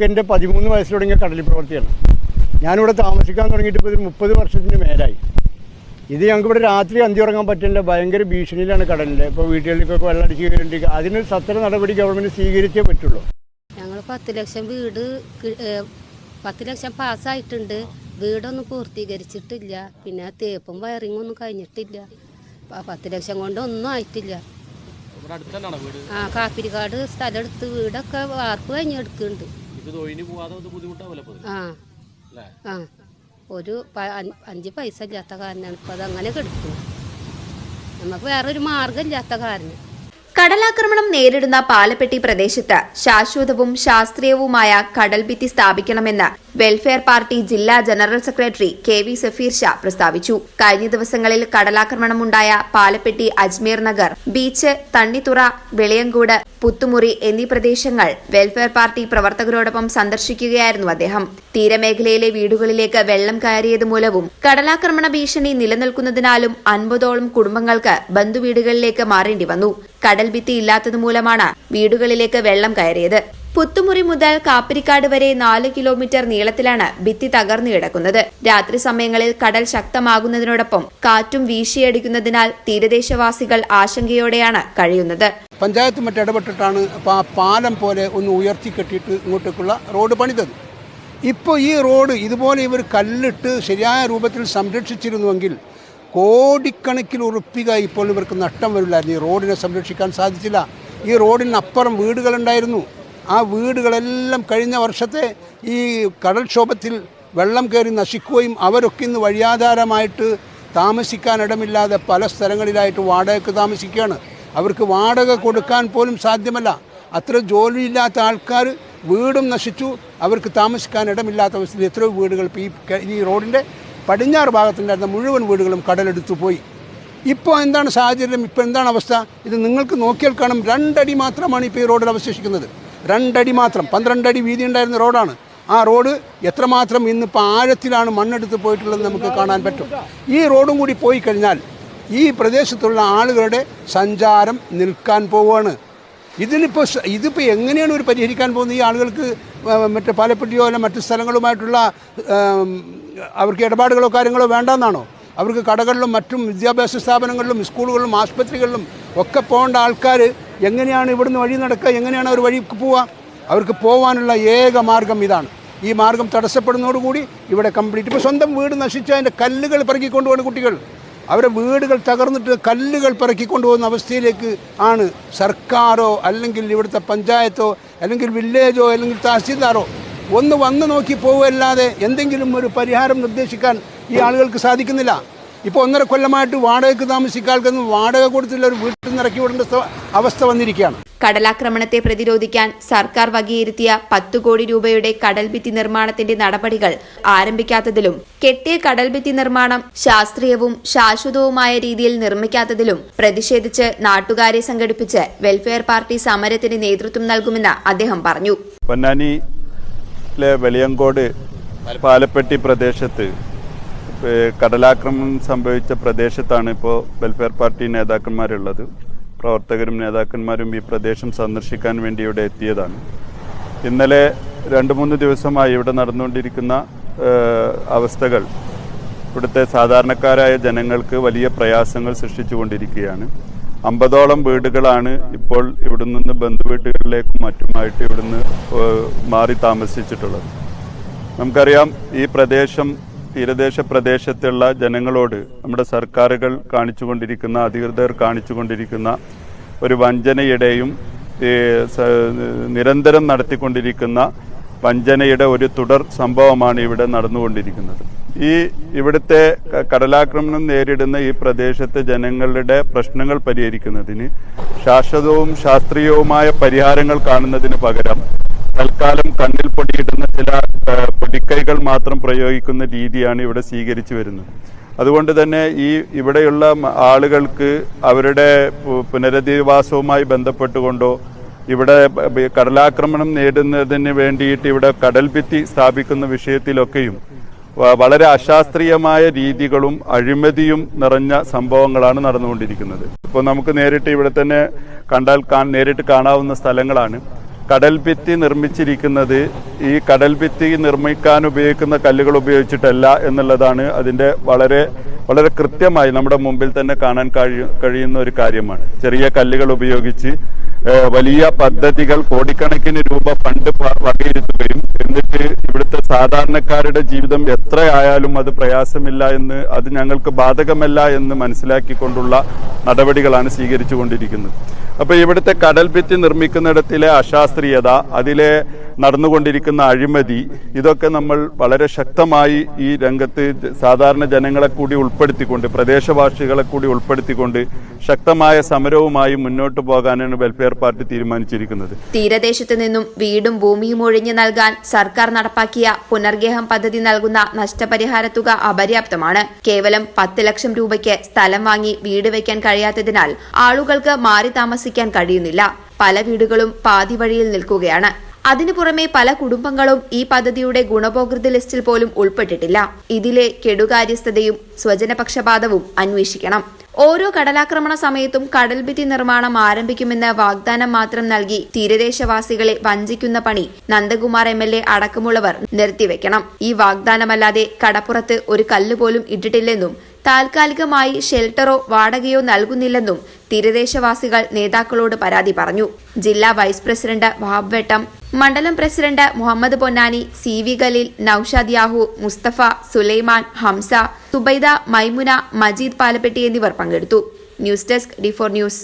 എന്റെ പതിമൂന്ന് വയസ്സ് തുടങ്ങിയ കടൽ പ്രവൃത്തിയാണ് ഞാനിവിടെ താമസിക്കാൻ തുടങ്ങിയിട്ട് ഇപ്പോൾ ഒരു മുപ്പത് വർഷത്തിന് മേലായി. ഇത് ഞങ്ങൾക്ക് ഇവിടെ രാത്രി അന്തി ഉറങ്ങാൻ പറ്റില്ല. ഭയങ്കര ഭീഷണിയിലാണ് കടലിന്റെ ഇപ്പോൾ വീട്ടുകളിലേക്കൊക്കെ വെള്ളം അടിച്ച് കയറിയിട്ട് അതിന് സത്ര നടപടി ഗവൺമെന്റ് സ്വീകരിച്ചേ പറ്റുള്ളൂ. ഞങ്ങൾ പത്ത് ലക്ഷം വീട് പത്ത് ലക്ഷം പാസ്സായിട്ടുണ്ട്. വീടൊന്നും പൂർത്തീകരിച്ചിട്ടില്ല. പിന്നെ തേപ്പും വയറിങ്ങും ഒന്നും കഴിഞ്ഞിട്ടില്ല. പത്ത് ലക്ഷം കൊണ്ട് ഒന്നും ആയിട്ടില്ല. ആ കാപ്പിരിക്കാട് സ്ഥലം എടുത്ത് വീടൊക്കെ വാർപ്പ് കഴിഞ്ഞെടുക്കുന്നുണ്ട് ആ. ആ. ഒരു അഞ്ച് പൈസ ഇല്ലാത്ത കാരണമാണ് അത് അങ്ങനെ കിടക്കുന്നത് നമുക്ക് വേറൊരു മാർഗം ഇല്ലാത്ത കാരണം കടലാക്രമണം നേരിടുന്ന പാലപ്പെട്ടി പ്രദേശത്ത് ശാശ്വതവും ശാസ്ത്രീയവുമായ കടൽഭിത്തി സ്ഥാപിക്കണമെന്ന് വെൽഫെയർ പാർട്ടി ജില്ലാ general secretary K V Safeer Shah പ്രസ്താവിച്ചു. കഴിഞ്ഞ ദിവസങ്ങളിൽ കടലാക്രമണമുണ്ടായ പാലപ്പെട്ടി അജ്മീർ നഗർ ബീച്ച് തണ്ണിത്തുറ വെളിയങ്കോട് പുത്തുമുറി എന്നീ പ്രദേശങ്ങൾ വെൽഫെയർ പാർട്ടി പ്രവർത്തകരോടൊപ്പം സന്ദർശിക്കുകയായിരുന്നു അദ്ദേഹം. തീരമേഖലയിലെ വീടുകളിലേക്ക് വെള്ളം കയറിയത് മൂലവും കടലാക്രമണ ഭീഷണി നിലനിൽക്കുന്നതിനാലും അൻപതോളം കുടുംബങ്ങൾക്ക് ബന്ധുവീടുകളിലേക്ക് മാറേണ്ടി വന്നു. കടൽ ഭിത്തി ഇല്ലാത്തത് മൂലമാണ് വീടുകളിലേക്ക് വെള്ളം കയറിയത്. പുത്തുമുറി മുതൽ കാപ്പിരിക്കാട് വരെ നാല് കിലോമീറ്റർ നീളത്തിലാണ് ഭിത്തി തകർന്നു കിടക്കുന്നത്. രാത്രി സമയങ്ങളിൽ കടൽ ശക്തമാകുന്നതിനോടൊപ്പം കാറ്റും വീശിയടിക്കുന്നതിനാൽ തീരദേശവാസികൾ ആശങ്കയോടെയാണ് കഴിയുന്നത്. പഞ്ചായത്ത് മറ്റ് ഇടപെട്ടിട്ടാണ് പാലം പോലെ ഒന്ന് ഉയർത്തി കെട്ടിയിട്ട് ഇങ്ങോട്ടേക്കുള്ള റോഡ് പണിതത്. ഇപ്പോൾ ഈ റോഡ് ഇതുപോലെ ഇവർ കല്ലിട്ട് ശരിയായ രൂപത്തിൽ സംരക്ഷിച്ചിരുന്നുവെങ്കിൽ കോടിക്കണക്കിൽ ഉറപ്പിക ഇപ്പോൾ ഇവർക്ക് നഷ്ടം വരില്ലായിരുന്നു. ഈ റോഡിനെ സംരക്ഷിക്കാൻ സാധിച്ചില്ല. ഈ റോഡിനപ്പുറം വീടുകളുണ്ടായിരുന്നു. ആ വീടുകളെല്ലാം കഴിഞ്ഞ വർഷത്തെ ഈ കടൽക്ഷോഭത്തിൽ വെള്ളം കയറി നശിക്കുകയും അവരൊക്കെ ഇന്ന് വഴിയാധാരമായിട്ട് താമസിക്കാനിടമില്ലാതെ പല സ്ഥലങ്ങളിലായിട്ട് വാടകയ്ക്ക് താമസിക്കുകയാണ്. അവർക്ക് വാടക കൊടുക്കാൻ പോലും സാധ്യമല്ല. അത്ര ജോലിയില്ലാത്ത ആൾക്കാർ വീടും നശിച്ചു. അവർക്ക് താമസിക്കാൻ ഇടമില്ലാത്ത അവസ്ഥയിൽ എത്രയോ വീടുകൾ ഈ റോഡിന്റെ പടിഞ്ഞാറ് ഭാഗത്തുണ്ടായിരുന്ന മുഴുവൻ വീടുകളും കടലെടുത്തു പോയി. ഇപ്പോൾ എന്താണ് സാഹചര്യം? ഇപ്പോൾ എന്താണ് അവസ്ഥ? ഇത് നിങ്ങൾക്ക് നോക്കിയാൽ കാണും. രണ്ടടി മാത്രമാണ് ഇപ്പോൾ ഈ റോഡിൽ അവശേഷിക്കുന്നത്. രണ്ടടി മാത്രം. പന്ത്രണ്ടടി വീതി ഉണ്ടായിരുന്ന റോഡാണ്. ആ റോഡ് എത്രമാത്രം ഇന്നിപ്പോൾ ആഴത്തിലാണ് മണ്ണെടുത്ത് പോയിട്ടുള്ളത് നമുക്ക് കാണാൻ പറ്റും. ഈ റോഡും കൂടി പോയി കഴിഞ്ഞാൽ ഈ പ്രദേശത്തുള്ള ആളുകളുടെ സഞ്ചാരം നിൽക്കാൻ പോവുകയാണ്. ഇതിനിപ്പോൾ ഇതിപ്പോൾ എങ്ങനെയാണ് ഒരു പരിഹരിക്കാൻ പോകുന്നത്? ഈ ആളുകൾക്ക് മറ്റു പാലപ്പെട്ടിയോ അല്ല മറ്റു സ്ഥലങ്ങളുമായിട്ടുള്ള അവർക്ക് ഇടപാടുകളോ കാര്യങ്ങളോ വേണ്ടെന്നാണോ? അവർക്ക് കടകളിലും മറ്റും വിദ്യാഭ്യാസ സ്ഥാപനങ്ങളിലും സ്കൂളുകളിലും ആശുപത്രികളിലും ഒക്കെ പോകേണ്ട ആൾക്കാർ എങ്ങനെയാണ് ഇവിടുന്ന് വഴി നടക്കുക? എങ്ങനെയാണ് അവർ വഴിക്ക് പോവുക? അവർക്ക് പോകാനുള്ള ഏക മാർഗം ഇതാണ്. ഈ മാർഗം തടസ്സപ്പെടുന്നതോടുകൂടി ഇവിടെ കംപ്ലീറ്റ്. ഇപ്പോൾ സ്വന്തം വീട് നശിച്ച അതിന്റെ കല്ലുകൾ പെറുക്കിക്കൊണ്ടുപോകുന്ന കുട്ടികൾ അവരെ വീടുകൾ തകർന്നിട്ട് കല്ലുകൾ പെറുക്കിക്കൊണ്ടുപോകുന്ന അവസ്ഥയിലേക്ക് ആണ് സർക്കാരോ അല്ലെങ്കിൽ ഇവിടുത്തെ പഞ്ചായത്തോ അല്ലെങ്കിൽ വില്ലേജോ അല്ലെങ്കിൽ തഹസീൽദാറോ ഒന്ന് വന്ന് നോക്കി പോവുകയല്ലാതെ എന്തെങ്കിലും ഒരു പരിഹാരം നിർദ്ദേശിക്കാൻ ഈ ആളുകൾക്ക് സാധിക്കുന്നില്ല. ഇപ്പോൾ ഒന്നര കൊല്ലമായിട്ട് വാടകയ്ക്ക് താമസിക്കാൾക്കൊന്നും വാടക കൊടുത്തില്ല ഒരു വീട്ടിൽ നിന്ന് ഇറക്കി വിടേണ്ട അവസ്ഥ വന്നിരിക്കുകയാണ്. കടലാക്രമണത്തെ പ്രതിരോധിക്കാൻ സർക്കാർ വകയിരുത്തിയ പത്തു കോടി രൂപയുടെ കടൽഭിത്തി നിർമ്മാണത്തിന്റെ നടപടികൾ ആരംഭിക്കാത്തതിലും കെട്ടിയ കടൽഭിത്തി നിർമ്മാണം ശാസ്ത്രീയവും ശാശ്വതവുമായ രീതിയിൽ നിർമ്മിക്കാത്തതിലും പ്രതിഷേധിച്ച് നാട്ടുകാരെ സംഘടിപ്പിച്ച് വെൽഫെയർ പാർട്ടി സമരത്തിന് നേതൃത്വം നൽകുമെന്ന് അദ്ദേഹം പറഞ്ഞു. പൊന്നാനിയിലെ വെളിയങ്കോട് പാലപ്പെട്ടി പ്രദേശത്ത് കടലാക്രമണം സംഭവിച്ച പ്രദേശത്താണ് ഇപ്പോൾ വെൽഫെയർ പാർട്ടി നേതാക്കന്മാരുള്ളത്. പ്രവർത്തകരും നേതാക്കന്മാരും ഈ പ്രദേശം സന്ദർശിക്കാൻ വേണ്ടി ഇവിടെ എത്തിയതാണ്. ഇന്നലെ രണ്ട് മൂന്ന് ദിവസമായി ഇവിടെ നടന്നുകൊണ്ടിരിക്കുന്ന അവസ്ഥകൾ ഇവിടുത്തെ സാധാരണക്കാരായ ജനങ്ങൾക്ക് വലിയ പ്രയാസങ്ങൾ സൃഷ്ടിച്ചുകൊണ്ടിരിക്കുകയാണ്. അമ്പതോളം വീടുകളാണ് ഇപ്പോൾ ഇവിടെ നിന്ന് ബന്ധുവീട്ടുകളിലേക്കും മറ്റുമായിട്ട് ഇവിടുന്ന് മാറി താമസിച്ചിട്ടുള്ളത്. നമുക്കറിയാം ഈ പ്രദേശം തീരദേശ പ്രദേശത്തുള്ള ജനങ്ങളോട് നമ്മുടെ സർക്കാരുകൾ കാണിച്ചുകൊണ്ടിരിക്കുന്ന അധികൃതർ കാണിച്ചുകൊണ്ടിരിക്കുന്ന ഒരു വഞ്ചനയുടെയും നിരന്തരം നടത്തിക്കൊണ്ടിരിക്കുന്ന വഞ്ചനയുടെ ഒരു തുടർ സംഭവമാണ് ഇവിടെ നടന്നുകൊണ്ടിരിക്കുന്നത്. ഈ ഇവിടുത്തെ കടലാക്രമണം നേരിടുന്ന ഈ പ്രദേശത്തെ ജനങ്ങളുടെ പ്രശ്നങ്ങൾ പരിഹരിക്കുന്നതിന് ശാശ്വതവും ശാസ്ത്രീയവുമായ പരിഹാരങ്ങൾ കാണുന്നതിന് പകരം തൽക്കാലം കണ്ണിൽ പൊടിയിടുന്ന ചില പൊടിക്കൈകൾ മാത്രം പ്രയോഗിക്കുന്ന രീതിയാണ് ഇവിടെ സ്വീകരിച്ചു വരുന്നത്. അതുകൊണ്ട് തന്നെ ഈ ഇവിടെയുള്ള ആളുകൾക്ക് അവരുടെ പുനരധിവാസവുമായി ബന്ധപ്പെട്ടുകൊണ്ടോ ഇവിടെ കടലാക്രമണം നേടുന്നതിന് വേണ്ടിയിട്ട് ഇവിടെ കടൽഭിത്തി സ്ഥാപിക്കുന്ന വിഷയത്തിലൊക്കെയും വളരെ അശാസ്ത്രീയമായ രീതികളും അഴിമതിയും നിറഞ്ഞ സംഭവങ്ങളാണ് നടന്നുകൊണ്ടിരിക്കുന്നത്. ഇപ്പോൾ നമുക്ക് നേരിട്ട് ഇവിടെ തന്നെ കണ്ടാൽ നേരിട്ട് കാണാവുന്ന സ്ഥലങ്ങളാണ്. കടൽഭിത്തി നിർമ്മിച്ചിരിക്കുന്നത് ഈ കടൽഭിത്തി നിർമ്മിക്കാൻ ഉപയോഗിക്കുന്ന കല്ലുകൾ ഉപയോഗിച്ചിട്ടല്ല എന്നുള്ളതാണ് അതിന്റെ വളരെ വളരെ കൃത്യമായി നമ്മുടെ മുമ്പിൽ തന്നെ കാണാൻ കഴിയുന്ന ഒരു കാര്യമാണ്. ചെറിയ കല്ലുകൾ ഉപയോഗിച്ച് വലിയ പദ്ധതികൾ കോടിക്കണക്കിന് രൂപ ഫണ്ട് വകയിരുത്തുകയും എന്നിട്ട് ഇവിടുത്തെ സാധാരണക്കാരുടെ ജീവിതം എത്രയായാലും അത് പ്രയാസമില്ല എന്ന് അത് ഞങ്ങൾക്ക് ബാധകമല്ല എന്ന് മനസ്സിലാക്കിക്കൊണ്ടുള്ള നടപടികളാണ് സ്വീകരിച്ചു കൊണ്ടിരിക്കുന്നത് അപ്പോൾ ഇവിടുത്തെ കടൽഭിത്തി നിർമ്മിക്കുന്നിടത്തിലെ അശാസ്ത്രീയത അതിലെ നടന്നുകൊണ്ടിരിക്കുന്ന അഴിമതി ഇതൊക്കെ നമ്മൾ വളരെ ശക്തമായി ഈ രംഗത്ത് സാധാരണ ജനങ്ങളെ കൂടി ഉൾപ്പെടുത്തിക്കൊണ്ട് പ്രദേശവാസികളെ കൂടി ഉൾപ്പെടുത്തിക്കൊണ്ട് ശക്തമായ സമരവുമായി മുന്നോട്ട് പോകാനാണ് വെൽഫെയർ പാർട്ടി തീരുമാനിച്ചിരിക്കുന്നത്. തീരദേശത്ത് നിന്നും വീടും ഭൂമിയും ഒഴിഞ്ഞു നൽകാൻ സർക്കാർ നടപ്പാക്കിയ പുനർഗേഹം പദ്ധതി നൽകുന്ന നഷ്ടപരിഹാര തുക അപര്യാപ്തമാണ്. കേവലം പത്ത് ലക്ഷം രൂപയ്ക്ക് സ്ഥലം വാങ്ങി വീട് വയ്ക്കാൻ കഴിയാത്തതിനാൽ ആളുകൾക്ക് മാറി താമസിക്കാൻ കഴിയുന്നില്ല. പല വീടുകളും പാതി വഴിയിൽ നിൽക്കുകയാണ്. അതിനു പുറമെ പല കുടുംബങ്ങളും ഈ പദ്ധതിയുടെ ഗുണഭോക്തൃ ലിസ്റ്റിൽ പോലും ഉൾപ്പെട്ടിട്ടില്ല. ഇതിലെ കെടുകാര്യസ്ഥതയും സ്വജനപക്ഷപാതവും അന്വേഷിക്കണം. ഓരോ കടലാക്രമണ സമയത്തും കടൽഭിത്തി നിർമ്മാണം ആരംഭിക്കുമെന്ന് വാഗ്ദാനം മാത്രം നൽകി തീരദേശവാസികളെ വഞ്ചിക്കുന്ന പണി നന്ദകുമാർ എം എൽ എ അടക്കമുള്ളവർ നിർത്തിവെക്കണം. ഈ വാഗ്ദാനമല്ലാതെ കടപ്പുറത്ത് ഒരു കല്ലുപോലും ഇട്ടിട്ടില്ലെന്നും താൽക്കാലികമായി ഷെൽട്ടറോ വാടകയോ നൽകുന്നില്ലെന്നും തീരദേശവാസികൾ നേതാക്കളോട് പരാതി പറഞ്ഞു. ജില്ലാ വൈസ് പ്രസിഡന്റ് വഹാബ് വെട്ടം മണ്ഡലം president Muhammad Ponnani C V Khaleel Noushad Yahu Musthafa Sulaiman Hamsa Subaida Maimuna Majeed Palappetty എന്നിവർ പങ്കെടുത്തു. News desk D four news.